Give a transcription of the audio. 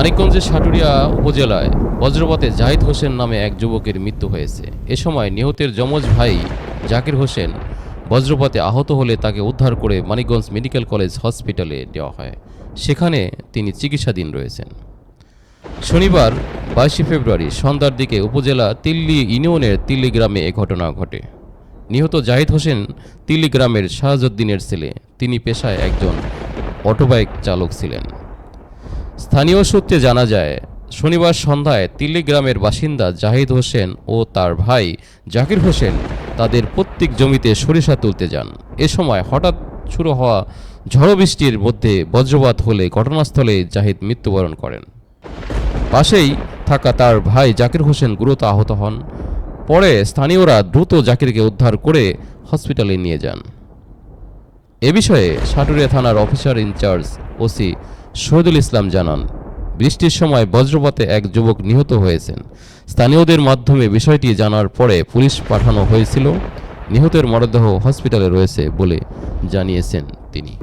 মানিকগঞ্জের সাটুরিয়া উপজেলায় বজ্রপাতে জাহিদ হোসেন নামে এক যুবকের মৃত্যু হয়েছে। এ সময় নিহতের যমজ ভাই জাকির হোসেন বজ্রপাতে আহত হলে তাকে উদ্ধার করে মানিকগঞ্জ মেডিকেল কলেজ হসপিটালে দেওয়া হয়। সেখানে তিনি চিকিৎসাধীন রয়েছেন। শনিবার, বাইশে ফেব্রুয়ারি, সন্ধ্যার দিকে উপজেলা তিল্লি ইউনিয়নের তিল্লি গ্রামে এ ঘটনা ঘটে। নিহত জাহিদ হোসেন তিল্লি গ্রামের শাহজুদ্দিনের ছেলে। তিনি পেশায় একজন অটোবাইক চালক ছিলেন। স্থানীয় সূত্রে জানা যায়, শনিবার সন্ধ্যায় তিল্লি গ্রামের বাসিন্দা জাহিদ হোসেন ও তার ভাই জাকির হোসেন তাদের প্রত্যেক জমিতে সরিষা তুলতে যান। এ সময় হঠাৎ শুরু হওয়া ঝড় বৃষ্টির মধ্যে বজ্রপাত হলে ঘটনাস্থলে জাহিদ মৃত্যুবরণ করেন। পাশেই থাকা তার ভাই জাকির হোসেন গুরুতর আহত হন। পরে স্থানীয়রা দ্রুত জাকিরকে উদ্ধার করে হসপিটালে নিয়ে যান। এ বিষয়ে সাটুরিয়া থানার officer in charge OC Shahidul Islam জানান, বৃষ্টির সময় বজ্রপাতে এক যুবক নিহত হয়েছেন। স্থানীয়দের মাধ্যমে বিষয়টি জানার পরে পুলিশ পাঠানো হয়েছিল। নিহতের মরদেহ হসপিটালে রয়েছে বলে জানিয়েছেন তিনি।